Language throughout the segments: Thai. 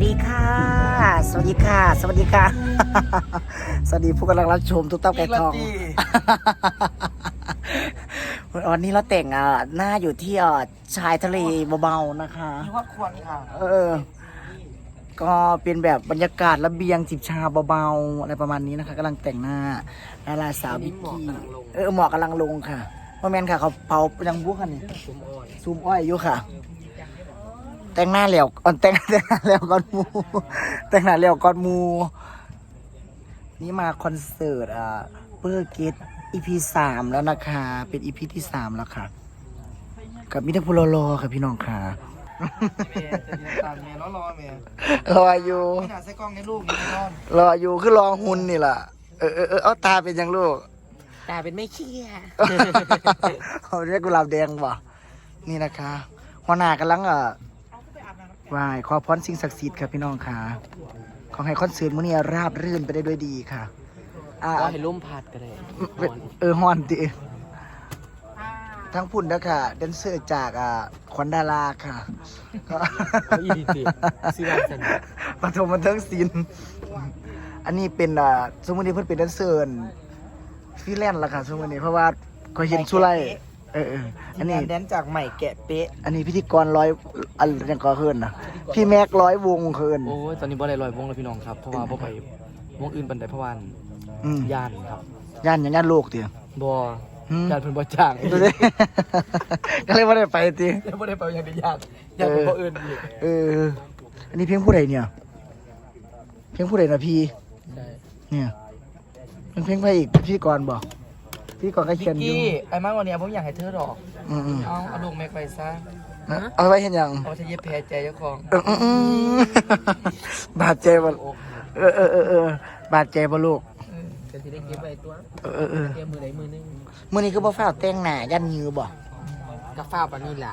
วัสดีค่ะ สวัสดีค่ะ สวัสดีค่ะ สวัสดีผู้กำลังรับชมตุ๊กตาไก่ทอง วันนี้เราแต่งอะหน้าอยู่ที่อะชายทะเลเบาๆนะคะมีครอบครัวนี่ค่ะ เออ ก็เป็นแบบบรรยากาศระเบียงจิบชาเบาๆอะไรประมาณนี้นะคะกำลังแต่งหน้าดาราสาวบิกกี้เออหมอกกำลังลงค่ะโมเมนค่ะเขาเผายังบุกกันนี่ซูมอ้อยอยู่ค่ะ แต่งหน้าเหลวอ่อนแต่งแต่งหน้าเหลวก่อนหมู แต่งหน้าเหลวก่อนหมู นี่มาคอนเสิร์ตอ่าเปอร์เกตอีพีสามแล้วนะคะ เป็นอีพีที่สามแล้วค่ะ กับมิตรพูรรอๆค่ะพี่น้องค่ะเมย์จะยืนตามเมย์แล้วรอเมย์รออยู่ไม่น่าใส่กล้องในลูกนี่นอนรออยู่คือรอหุ่นนี่ล่ะเออเออเออเอาตาเป็นยังลูก ตาเป็นไม่เชี่ยเขาเรียกกุหลาบแดงบ่นี่นะคะหัวหน้ากำลังอะ ไหวายขอพรสิ่งศักดิ์สิทธิ์ครับพี่น้องค่ะขอให้คอนเสิร์ตมื้อนี้ราบรื่นไปได้ด้วยดีค่ะอ่าว่าให้ล่มพัดก็ได้เออฮอนติทั้งพุ่นนะค่ะแดนเซอร์จากอ่าขวัญดาราค่ะก็เขาอีดีติซื้อบ้านสนปฐมบันเทิงศิลป์อันนี้เป็นอ่าสมมติเพิ่นเป็นแดนเซอร์ฟรีแลนซ์ละค่ะสมมตินี้เพราะว่าก็เห็นสุไล เออเอออันนี้งานแดนจากใหม่แกะเป๊ะ อันนี้พิธีกรร้อยอันยังก็เคินนะพี่แม็กร้อยวงเคินโอ้ยตอนนี้บ่ได้ลอยวงแล้วพี่น้องครับ เพราะว่าบ่ไปวงอื่นบันไดเพราะว่าอืมย่านครับย่านอย่างย่านโลกเตีย บ่อืม ย่านเพิ่นบ่จ้างดูดิ ก็เลยว่าได้ไปตี แล้วบ่ได้ไปอย่างเดียวย่านย่านเป็นบ่อื่นอีกเออ อันนี้เพลงผู้ใดเนี่ย เพลงผู้ใดนะพี่ ใช่เนี่ยเป็นเพลงใครอีกพี่กรบอก พี่กรก็พิเขียกนอยู่กี้ไอ้มากวันนี้ผมอยากให้เธอดอกอืมอืมเอาเอาลูกแม็กไปซะเอาไว้เห็นยังเอาจะเย็บแผลใจเจ้าของเอออืมอืมบาดเจ็บบ่โอ้เออเออเออเออบาดเจ็บบ่ลูกจะสิได้เก็บไว้ตัวเออเออเออเก็บมือใดมือหนึงมื้อนี้คือบ่ฟ้าวแต่งหน้ายันยือบ่กะฟ้าปานนี้ล่ะ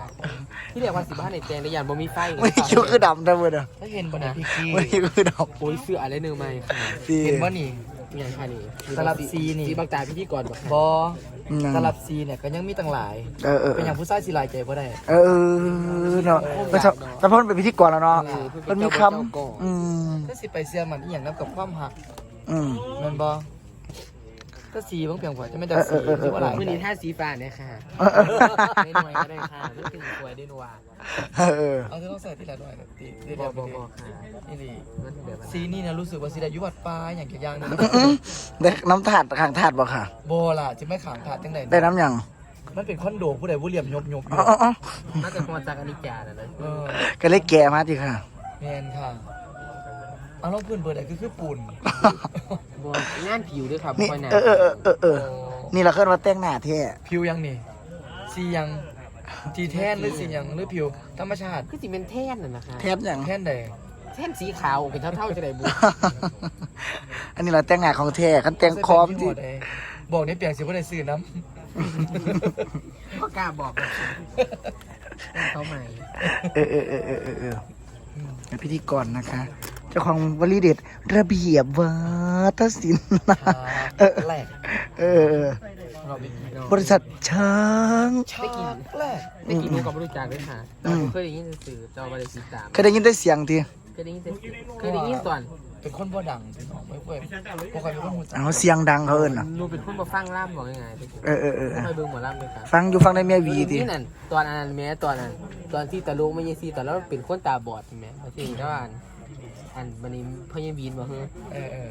ที่เรียกว่าสิบ้านในแจงได้ย่านบ่มีไฟมื้อนี้คิ้วคือดำแต่มื้อน่ะถ้าเห็นบ่เนี่ยพิกกี้มื้อนี้คือดโอ้ยเสื้ออะไรเนื้อใหม่ค่ะำสิเห็นบ่นี่อ ย่างค่ะนี่สลับซีนี่ สีบางตาพิธีกรบ่บออืมสลับซีเนี่ยก็ยังมีตั้งหลาย เออเออเป็นอย่างผู้ชายสิหลายใจบ่ได้ เออเออเนาะแต่ถ้าแต่เพิ่นเป็นพิธีกรแล้วเนาะเพิ่นมีคำอืมถ้าสิไปเสียมันอีหยังนํกับความหักอืมแม่นบ่ ถ้าสีบางเพียงกว่าจะไม่ได้เอสีอเออเออที่ว่าหลายมื่อนี้ท่าสีฟ้าเนี่ยค่ะได้หน่วยก็ได้ค่ะไม่ถึงสวยได้หนัวเออเออเอาที่ต้องใส่ที่ละด้วยนะตีที่บเดีอยวกบอกบอกค่ะนี่ดิมันแบบว่าสีนี่นะรู้สึกว่าสีได้อยุวัดปลาอย่างเกี่ยางหนึงอืมได้น้ำถาดข้างถาดบ่ค่ะโบล่ะจะไม่ขางถาดจังไดได้น้ำหยังมันเป็นคอนโดผู้ใดผู้เหลี่ยมยบยบอยู่อ๋ออ๋ออ๋อน่าจะมาจากอนิจจาน่ะนะเออก็เลยแก่มาติค่ะแมนค่ะ เอาลองพื้นเบอร์ใดคือคือปุ่นบอกงานผิวด้วยครับนี่ค่อยหนาเออเออเออเออเออนี่เราเคลื่อนว่าแต่งหน้าเท่ผิวยังนี่สียังทีแท่นหรือสียังหรือผิวธรรมชาติ คือสิเป็นแท่นน่ะนะคะแทบหยังแท่นใดแท่นสีขาวเป็นเท่าๆจะได้บุอันนี้เราแต่งหน้าของแท้คันแต่งคอมที่ที่บอกในเปียกสิว่าได้ซื้อน้ก็กล้าบอกเขาใหม่เออเออเออเออเออเออเป็นพิธีกรนะคะเจ้าของวลีเด็ดระเบียบวัฒนศิลป์นะเออแรกเออ บริษัทช้างชาแรกไม่กินรู้กับบริจาคด้วยค่ะแต่ผมเคยได้ยินสื่อเจ้าบริษัทตามเคยได้ยินได้เสียงทีเคยได้ยินแต่เคยได้ยินตอนเป็นคนบ่ดังพี่น้องไม่ค่อยบ่ค่อยเป็นคนหูจักเอาเสียงดังเขาเอิญอะหนูเป็นคนมาฟังล่ามบอกยังไงเออเออเออไม่เบิ่งหมอล่ามเลยครับฟังอยู่ฟังในเมียวีทีนี่นั่นตอนอันนั้นแม้ตอนนั้นตอนที่ตะลุงไม่ยซีตอนแล้วเป็นคนตาบอดใช่ไหมมาทีแล้วอัน อันวันนี้พ่อยังบีนมาเฮ้ยเออเออ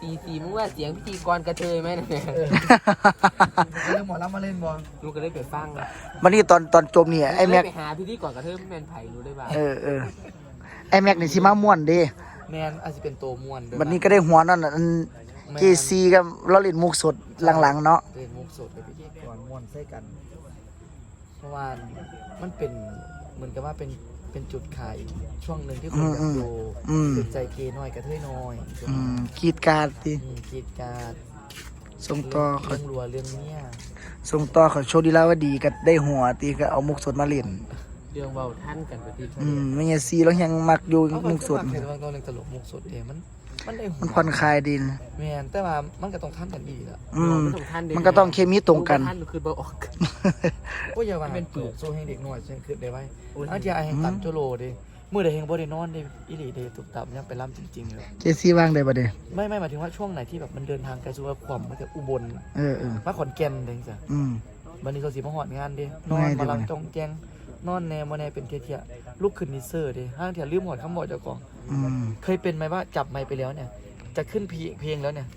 ตีตีมึงว่าเสียงพิธีกรกระเทยไหมนะเนี่ยเรื่องหมอลำมาเล่นบอลลูกก็เลยไปฟังวันนี้ตอนตอนจมเนี่ยไอ้แม็กไปหาพิธีกรกระเทยแมนไผ่รู้ได้ป่ะเออเออไอ้แม็กนี่สิมาม่วนเด้แมนอาจจะเป็นตัวมวนด้วยวันนี้ก็ได้หัวนั่นน่ะอันเจซีกับเราเล่นมุกสดหลังๆเนาะเป็นมุกสดกับพิธีกรมวนใส่กัน เพราะว่ามันเป็นเหมือนกับว่าเป็น เป็นจุดขายช่วงหนึ่งที่คนอยากดูอืมติดใจเกย์น้อยกระเทยน้อยอืมกรีดกรารติอืมกรีดกรารส่งต่อเขาเรื่องรัวเรื่องเนี้ยส่งต่อเขาโชว์ดีแล้วว่าดีก็ได้หัวตีก็เอามุกสดมาเล่นเรื่องเบาท่านกันไปที่อืมไม่ใช่ซีแล้วยังมักอยู่เอามุกสดเห็นว่าเราเรื่องตลกมุกสดเองมัน มันได้หัวมันผ่อนคลายดีนะแมนแต่ว่ามันก็ต้องท่านกันอีกอะอืม มันก็ต้องเคมีตรงกัน ท่านคือบ่ออก ก็อย่าว่าเป็นปึกโซ่ให้เด็กหน่อยเช่นคือได้ไว้โอ้ย อันที่ไอ้ให้ตัดโจโลดิมื้อใดแห่งบ่ได้นอนเด้อีหลีเด้ตุกตับยังไปล่ำจริงๆเลยเจซี่ว่างได้บ่เด้ไม่ไม่หมายถึงว่าช่วงไหนที่แบบมันเดินทางไกลสุดว่าความมันจะอุบลเออเออมาขอนแก่นเด้จ้ะอืม วันนี้เขาสิมาฮอดงานเด้นอนไม่เดี๋มายวลังนะจองแจงนอนแนวมาแนเป็นเที่ยๆลุกขึ้นนิเซอร์เด้ห้างเที่ยลืมหอดคำบอกเจ้าของ อืม เคยเป็นไหมว่าจับไมค์ไปแล้วเนี่ย จะขึ้นเพลงเพลงแล้วเนี่ย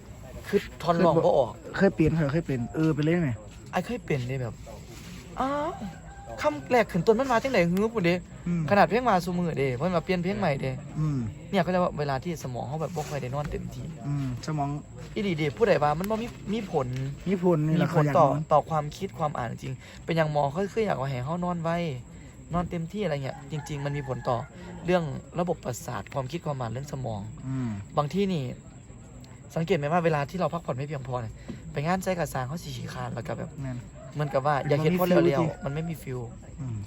คือทอนร้องก็ออก เคยเปลี่ยนเหรอเคยเปลี่ยนเออไปเลยไหมไอ้เคยเป็นเลยแบบ อ้าวคำแรกขึ้นต้นมันมาจังไหนฮือปุ่นเด้อืมขนาดเพลงมาสูมือเด้มันมาเปลี่ยนเพลงใหม่เด้อืมเนี่ยก็จะว่าเวลาที่สมองเขาแบบบ่ค่อยได้นอนเต็มที่อืมสมองอีดีเดผู้ใดว่ามันบ่มีมีผลมีผลนี่มีแหละผเขาลอยากต่อนอนต่อความคิดความอ่านจริง เป็นอย่างหมอเขาคืออยากว่าให้เขานอนไว้ นอนเต็มที่อะไรเงี้ยจริง ๆ มันมีผลต่อเรื่องระบบประสาทความคิดความอ่านเรื่องสมอง อืมบางที่นี่ สังเกตไหมว่าเวลาที่เราพักผ่อนไม่เพียงพอเนี่ยไปงานใจกับสางเขาสีขีคร้านแล้วก็แบบนั่น เหมันกับว่าอยากเห็นพอมันไม่เร็ว feel ๆมันไม่มีฟิลอืม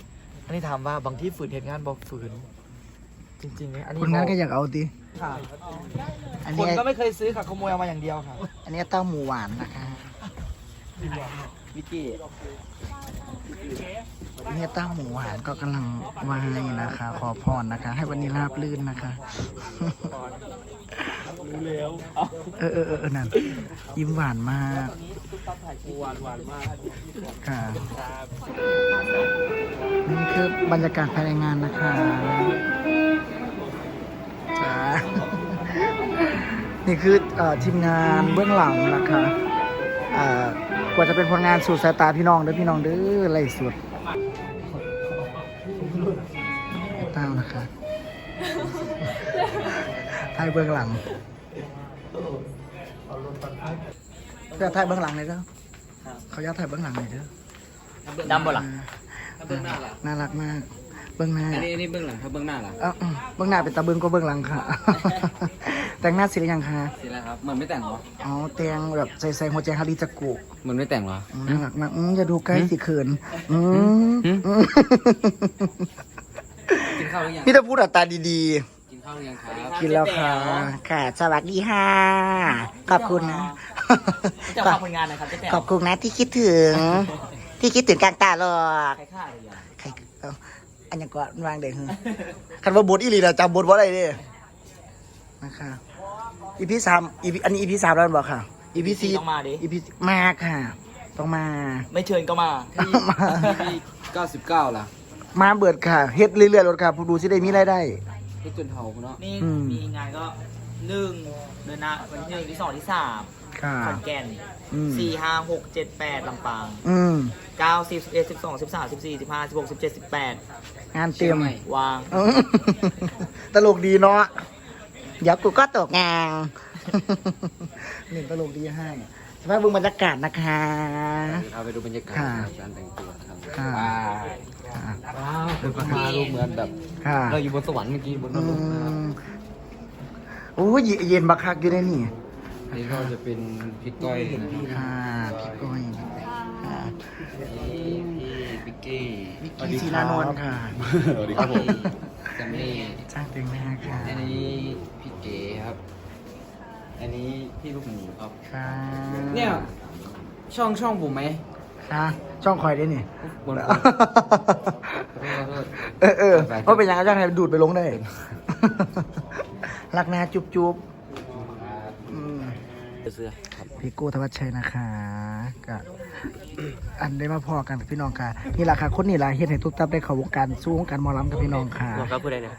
อันนี้ถามว่าบางที่ฝืนเหตุงานบอกฝืน จริงๆไหมอันนี้คนนั้นก็อยากเอาดิค่ะอันคนี้นก็ไม่เคยซื้อค่ะขโมยเอามาอย่างเดียวค่ะอันนี้เต้าหมูหวานนะคะ วิกกี้ อันนี้เต้าหมูหวานก็กำลังไหวายนะคะ ขอพรนะคะ ให้วันนี้ราบลื่นนะคะเออเออเออเออนั่นยิ้มหวานมากหวานหวานมากค่ะนี่คือบรรยากาศภายในงานนะคะจ้านี่คือเอ่อทีมงานเบื้องหลังนะคะกว่าจะเป็นผลงานสู่สายตาพี่น้องเด้อพี่น้องเด้อไล่สุด นะคะถ่ายเบื้องหลังเพื่อถ่ายเบื้องหลังเลยเด้อเขาอยากถ่ายเบื้องหลังเลยเด้อดำบ่ล่ะน่ารักมาก เบื้องหน้าอันนี้อันนี้เบื้องหลังครับเบื้องหน้าล่ะเอ้าอืมเบื้องหน้าเป็นตาเบื้องก็เบื้องหลังค่ะ แต่งหน้าเสร็จหรือยังคะสิแล้วครับเหมือนไม่แต่งเหรออ๋อแต่งแบบใส่ใส่หัวใจฮาริจักุเหมือนไม่แต่งเหรออืมน่ารักมากอืมอย่าดูใกล้สิเขินอืมหืมอืมกิน ข้าวหรือยังพี่จะพูดอัตราดีกินข้าวหรือยังครับๆ กินแล้วค่ะ ค่ะ สวัสดีค่ะ ขอบคุณนะ จะฝากผลงานนะครับเจ๊แต๋วขอบคุณนะที่คิดถึง ที่คิดถึงกลางตาหรอกใครฆ่าอะไรอย่างใครเอ้าอันยังก็วางเด็กคันว่าบทอีหลีเราจำบทว่าอะไรเด้นะคะอีพีสามอีพีอันนี้อีพีสามแล้วบอกค่ะอีพีสี่ต้องมาดิ อีพีมาค่ะ ต้องมา ไม่เชิญก็มา มา พี่เก้าสิบเก้าล่ะ มาเบิดค่ะเฮ็ดเรื่อยๆรถค่ะผู้ดูสิได้มีรายได้พี่จนเทาเนาะนี่อืม มีงานก็หนึ่งเดือนหน้าวันที่หนึ่งที่สองที่สามค่ะ ขอนแก่นอืม สี่ห้าหกเจ็ดแปดลำปางอืม เก้าสิบสิบเอ็ดสิบสองสิบสามสิบสี่สิบห้าสิบหกสิบเจ็ดสิบแปดงานเต็มวางอืมตลกดีเนาะเดี๋ยวกูก็ตกงานนี่ตลกดีให้สภาพบึงบรรยากาศนะคะ เอาไปดูบรรยากาศค่ะ การแต่งตัวนะครับค่ะว้าวค่ะ ว้าวเป็นมารูปเหมือนแบบ ค่ะเราอยู่บนสวรรค์เมื่อกี้บนนอืรกนะครับมโอ้ยเย็นบักคักอยู่ได้นี่ อันนี้ก็จะเป็นพี่ก้อยนะครับค่ะพี่ก้อยค่ะพี่พี่ปิ๊กกี้วิกกี้ศิลานนท์ค่ะสวัสดีครับผมแซมมี่จ้างแต่งหน้าค่ะอันนี้พี่เก๋ครับ อันนี้พี่ลูกหมูครับ ค่ะเนี่ยช่องช่องผมไหมค่ะช่องคอยได้นี่ บน เออเออเพราะเป็นยังไงจ้างให้ดูดไปลงได้ รักนาจุบจุบอืมเสื้อครับพี่โก้ธวัชชัยนะคะกับอันได้มาพอกันกับพี่น้องค่ะนี่แหละค่ะคนนี่แหละเฮ็ดให้ทุกตับได้เข้าวงการสู้วงการหมอลำกับพี่น้องค่ะน้องครับพูดได้เนี่ย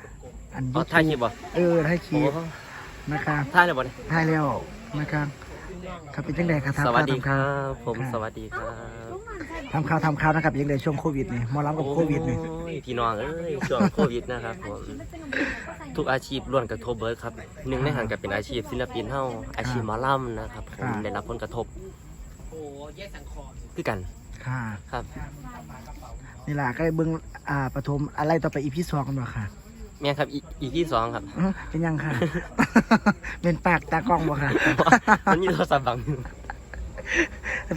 อันอ๋อถ่ายคลิปบ่เออถ่ายคลิปนะคะท่านเนี่ยบ่เนี่ยถ่ายแล้วนะคะครับเป็นจังไดครับสวัสดีคทำข่ารับ ผมค่ะสวัสดีครับ ทำข่าวทำข่าวนะครับเป็นจังไดช่วงโควิดนี่หมอลำกับโควิดนี่โอ้ยพี่น้องเอ้ยช่วงโควิดนะครับผมทุกอาชีพล้วนกระทบเบิร์ดครับหนึ่งในหันกับเป็นอาชีพศิลปินเฮาอาชีพหมอลำนะครับผมได้รับผลกระทบโอ้แยกสังคมคือกันค่ะครับนี่แหละก็ได้เบิ่งอ่าปฐมอะไรต่อไปอีพีสองกันบ่ค่ะแม่ครับอีอีที่สองครับอื้อเป็นยังค่ะ เป็นปากตากล้องบ่ค่ะมันมีโทรศัพท์บังอยู่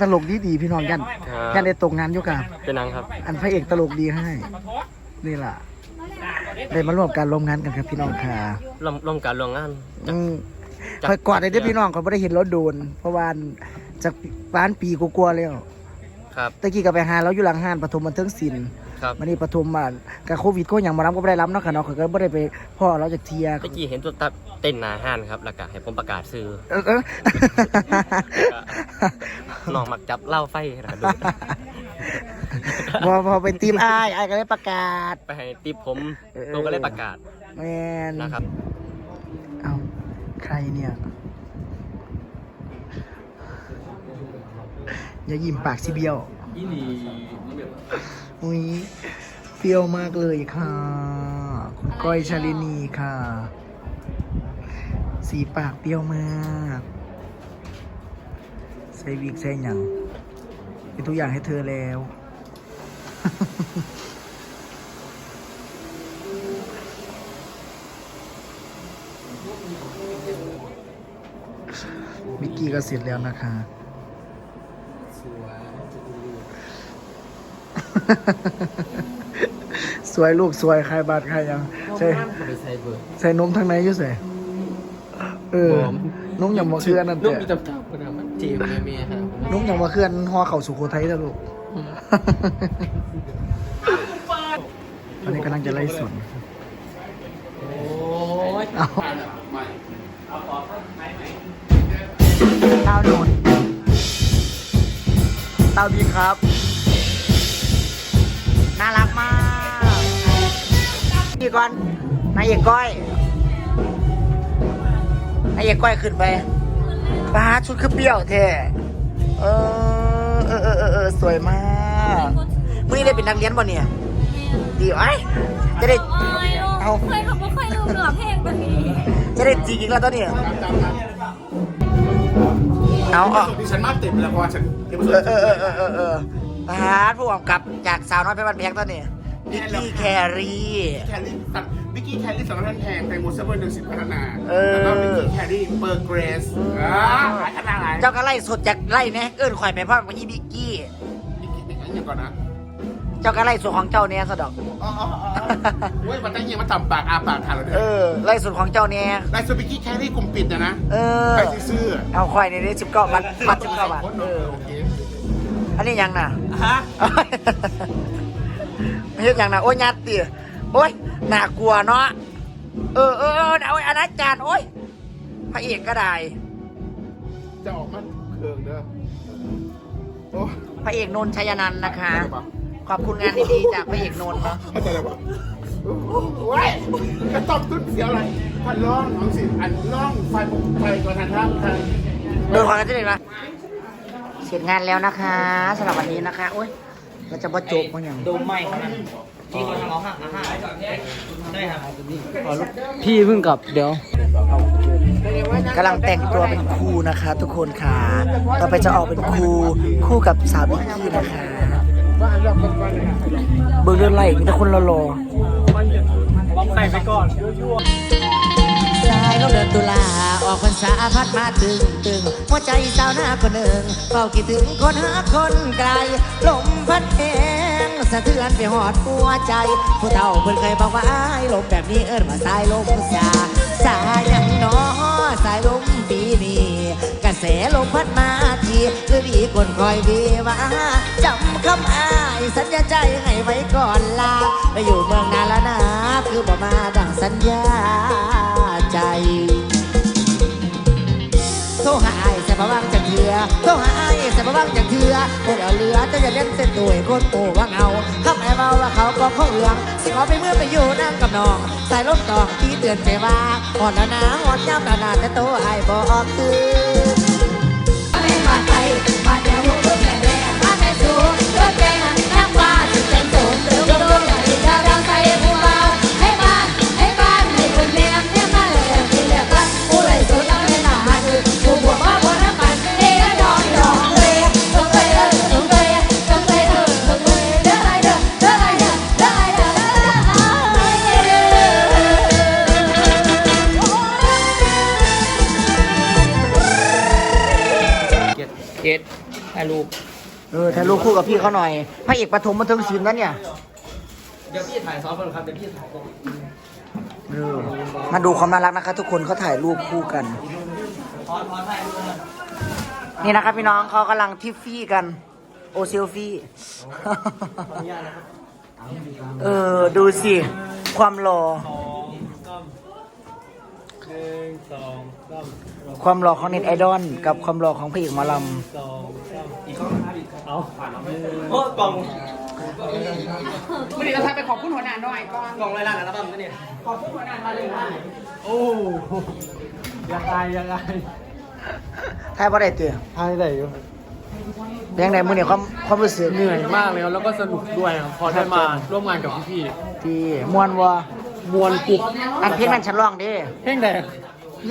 ตลกดีดีๆพี่น้องยันครับยันได้ตกงานอยู่กับเป็นนังครับ อันพระเอกตลกดีให้ นี่ล่ะได้มาร่วมการร่วมงานกันครับพี่น้องค่ะร่วมร่วมการร่วมงานอืมจากคอยกอดได้เด้อพี่น้องเขาไม่ได้เห็นรถโดน เพราะว่าจากบ้านปีกลัวาๆแล้วครับตะกี้ก็ไปหาเราอยู่หลังห้านปฐมบันเทิงศิลป์ ครับ วันนี้ปทุมอะกับโควิดก็ยังมารับก็ไม่ได้รับเนาะค่ะเนาะเขาก็ไม่ได้ไปพ่อเราจากเทียเมื่อกี้เห็นตัวตับเต้นหนาห้านครับแล้วก็ให้ผมประกาศซื้อเออเออ น้องมักจับเหล่าไฟนะครับพอพอเป็นทีมไอ้ไอ้ายก็ได้ประกาศ ไปให้ติปผมเออตัวก็เลยประกาศแมน นะครับ เอาใครเนี่ย อย่ายิ้มปากสิเบี้ยวอุ้ ยเปรี้ยวมากเลยค่ะ คุณก้อยชาลินีค่ะ สีปากเปรี้ยวมาก ใส่วิกใส่หยังเป็นทุกอย่างให้เธอแล้วมิกกี้ก็เสร็จแล้วนะคะ สวยลูกสวยใครบาดใครยังใส่ไปใส่เบอร์ใส่นมทางไหนอยุ่ใส่เออผมนมอย่างมาเคลื่อนนั่นนุ่มแต่มีตับตับๆนะมันเจมแม่แม่ครับนมอย่างมาเคลื่อนห่อเข่าสุโขทัยแล้วลูก ตอนนี้กำลังจะไล่สวนโอ้ยเอาเต้าโดนเต้าบีครับ นี่ก่อนนายเอกก้อยนายเอกก้อยขึ้นไปปาชุดคือเปรี้ยวแท้เออเออเออเออเออสวยมากมื่อนี้ได้เป็นนักเรียนบ่เนี่ยดีไอ้ยจะได้เอาเคยเขาไม่เคยลืมเหนือเพลงแบบนี้จะได้จีกอีกแล้วตอนนี้เอาเอาดิฉันมาเต็มแล้วเพราะว่าฉันเดี๋ยวเออเออเออเออเออทหารผู้กำกับจากสาวน้อยเพชรบ้านแพงตอนนี้ นิกกี้แครีแคลรี่ตัดวิกกี้แคลรี่สำนักงานแพงแตงโมเซเว่นหนึ่งสิบพัฒนาเออ แล้วก็วิกกี้แคลรี่เบอร์เกรสอ่าหลายขนาดไหนเจ้าก็ไล่สดจากไล่เนี่ยเอิ้นข่อยไปพ่อมายี่บิกกี้วิกกี้อย่างก่อนนะเจ้าก็ไล่สดของเจ้าเนี่ยสะดอก อ๋ออ๋ออ๋อเว้ยมันตั้งเงี้ยมาทำปากอาปากขาดเลยเออ ไล่สดของเจ้าเนี่ยไลฟ์สดวิกกี้แคลรี่กลุ่มปิดนะนะเออ ไปซื้อเอาข่อยในนี้สิบเก้าบาทบาทสิบเก้าบาท เออ โอเค อันนี้ยังน่ะ ฮะ ไม่ใช่ยังน่ะโอ้ยยัดตีโอ้ยน่ากลัวเนาะเออเออเออเอาอนาจารโอ้ยพระเอกก็ได้จะออกมาเคืองเด้อโอ้พระเอกนนท์ชัยนันท์นะคะ ขอบคุณงานดีๆจากพระเอกนนท์เนาะเข้าใจแล้วปะโอ้ยกระตอบตุ้นเสียวอะไรพันล่องน้องสิอันล่องไฟไฟก่อนทันท่าทันโดนความกันจะได้ไหมเสร็จงานแล้วนะคะสำหรับวันนี้นะคะโอ้ย เราจะมาจบมั้งอย่างพี่เพิ่งกลับเดี๋ยวกำลังแต่งตัวเป็นครูนะคะ ทุกคนค่ะ ต่อไปจะออกเป็นครูคู่กับสาวบิกกี้นะคะเบอร์เรื่องไรมีแต่คนรอๆใส่ไปก่อนสาย ลมเดือนตุลาออกพรรษาพัดมาตึงตึงหัวใจสาวหน้าคนหนึ่งเฝ้าคิดถึงคนหาคนไกลลมพัดแหงสะเทือนไปหอดหัวใจ ผู้เฒ่าเพิ่นเคยบอกว่าอ้ายลมแบบนี้เอิ้นว่าสายลมสาสายยังหนอสายลมปีนี้กระแสลมพัดมาทีหรือดีคนคอยดีว่าจำคำอ้ายสัญญาใจให้ไว้ก่อนลาไปอยู่เมืองนานแล้วนะคือบ่มาดังสัญญา โทรหาไอ้ายใส่บาว่างจากเถือโทรหาไอ้ายใส่บาว่างจากเถือคนเอาเรือจะจะเล่นเส้นตัวคนโอ้ว่าเงาทำไอ้เมาว่าเขาก็เข้าเรืองสิขอไปเมื่อไปอยู่นั่งกับน้องใส่รถตองที่เตือนไปว่าอ่อนแล้วนะอ่อนย่ำนานๆแต่โตไอ้ายบอกคือ คู่กับพี่เขาหน่อยพระเอกปฐมบันเทิงศิลป์นั่นเนี่ยเดี๋ยวพี่ถ่ายซ้อมก่อนครับเดี๋ยวพี่ถ่ายก่อนเออมาดูความน่ารักนะคะ ทุกคนเขาถ่ายรูปคู่กันนี่นะครับพี่น้องเขากำลังทิฟฟี่กัน โอเซลฟี่ เออ ดูสิ ความหล่อ ความหล่อของเน็ตไอดอลกับความหล่อของพระเอกหมอลวันนี้เราทำไปขอบคุณหัวหน้าหน่อยก่อนกองไรล่ะแล้วบ้างเนี่ยขอบคุณหัวหน้ามาเลยค่ะยังไงยังไงำท้ายบ่ได้เตือทายได้อยู่เป็นยังไงมือเนี่ยความความรู้สึกเหนื่อยมากเลยครับแล้วก็สนุกด้วยครับพอได้มาร่วมงานกับพี่ที่มวนวะๆ มวนกุบอันเพลงนั้นฉันร้องดิเพลงแด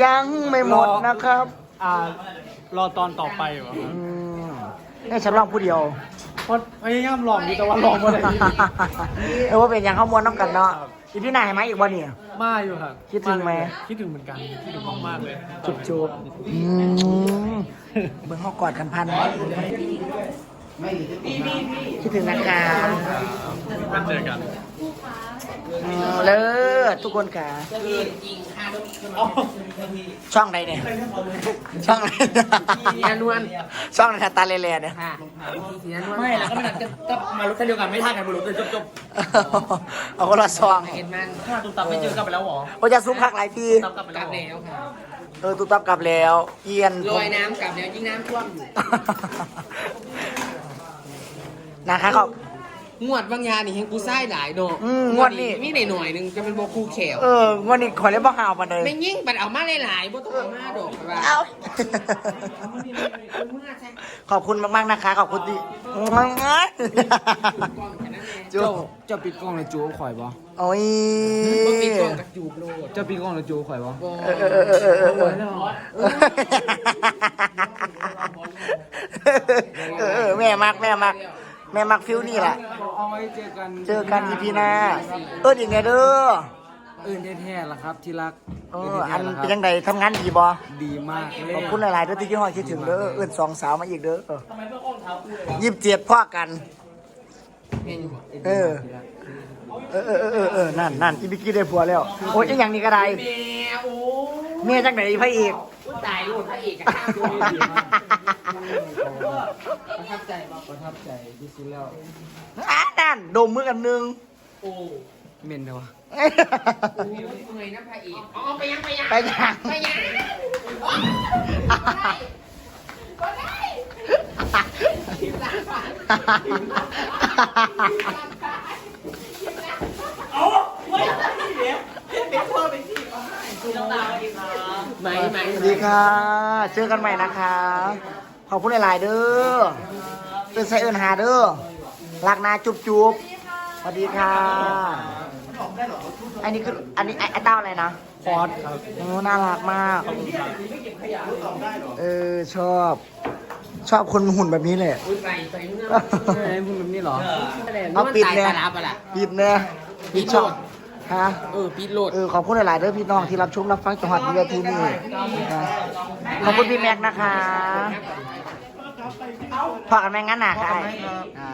ยังไม่หมดนะครับอ่ารอตอนต่อไปวะอืมนี่ฉันร้องผู้เดียวเพราะพยายามลองดีแต่ว่าลองไม่ได้เออว่าเป็นอย่างข้าวมวนน้ำกันเนาะอีพี่นายเห็นไหมอีกวันนี้มาอยู่ครับคิดถึงไหมคิดถึงเหมือนกันคิดถึงมากๆเลยจุบจุบอืมเบิ่งเขากอดกันพันคิดถึงนะคะมาเจอกัน อืมเลิศทุกคนค่ะ ช่องใดเนี่ย ช่องไหนสีนวล ช่องไหนตาเล่ๆเนี่ยค่ะสีนวลไม่แล้วก็ไม่นัดก็มารถคันเดียวกันไม่ท่ากันบนรถเลยจบเอาคนละซองเห็นมันๆถ้าตุ้มตับไม่เจอกันไปแล้วหรอโอ้จะซุ้มพักหลายปีตับกลับไปกแล้ลัวบแล้วค่ะเออตุ๊บตับกลับแล้วเอียนลอยน้ำกลับแล้วยิ่งน้ำท่วมอยู่นะคะขอบ งวดบางยานี่ห็นกูไส้หลายดอกงวดนี่มีหน่อยหน่อยๆนึงจะเป็นโบคูเขวเอองวดนี้ขอเรียกว่าหาวมาเลยไม่ยิ่งบัดเอามาหลายๆบ่ต้องอามาดอกเอาขอบคุณมากๆนะคะ ขอบคุณดีจุ๊บจะปิดกล้องแล้วจูบข่อยบ่โอ้ยบ่ปิดกล้องจูบโลดจะปิดกล้องแล้วจูบข่อยบ่บ่ออเแม่มากแม่มาก แม่มักฟิลนี่แหละเอาไว้เจอกันเจอกันอีพีหน้าเออดีไงเด้ออื่นแท้ๆล่ะครับที่รักเอออันเป็นยังไงทำงานดีบ่ดีมากเลยขอบคุณหลายๆเด้อที่ยี่ห้อคิดถึงเด้อเอื่นสองสาวมาอีกเด้อยี่สิบเจ็ดพ่อกันเออเออเออเออเออเออนั่นนั่นอีบิกกี้ได้ผัวแล้ว โอ้ยอีกอย่างนี้ก็ได้แม่โอ้เมียจังไหนพระเอกกูตายโลดพระเอกอะข้ามดู ประทับใจบ่ประทับใจที่สุดแล้วอ่านั่นดมมือกันหนึ่งโอ้เม่นเถอะวะโหเงยนะพระเอกอ๋อไปยังไปยังไปยังไปยังไม่ไม่สวัสดีค่ะเจอกันใหม่นะคะ ขอบคุณหลาย ๆ เด้อเอินใส่เอินหาเด้อรักนาจุ๊บจุ๊บสวัสดีค่ะ อันนี้คืออันนี้ไอ้ไอ้เต้าอะไรนะฟอสครับโอ้น่ารักมาก เออชอบ ชอบคนหุ่นแบบนี้แหละอุ้ยไปไปเมื่อใช่พูดแบบนี้เหรอเอาปิดตายเลยตาลับอะล่ะปิดเนี่ยปิดช่อง ฮะ เออปิดโหลด เออขอบคุณหลายๆเด้อพี่น้องที่รับชมรับฟังจังหวัดวิทยาทีนี่นะขอบคุณพี่แม็กซ์นะคะพอกันแม่งงั้นหนาค่ะอ่า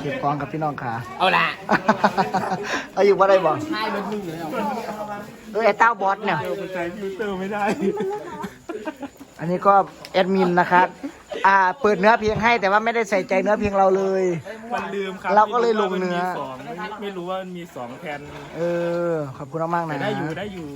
เก็บของกับพี่น้องค่ะ เอาล่ะเอาอยู่ว่าได้บ่ใช่มันมึงเลยเออไอ้เต้าบอสเนี่ยใช้ฟิลเตอร์ไม่ได้ อันนี้ก็แอดมินนะครับ อ่า เปิดเนื้อเพลงให้แต่ว่าไม่ได้ใส่ใจเนื้อเพลงเราเลย มันลืมครับเราก็เลยลงเนื้อ ไม่รู้ว่ามันมีสองไม่ไม่รู้ว่ามันมีสองแผ่นเออ ขอบคุณมากๆนะแต่ได้อยู่ได้อยู่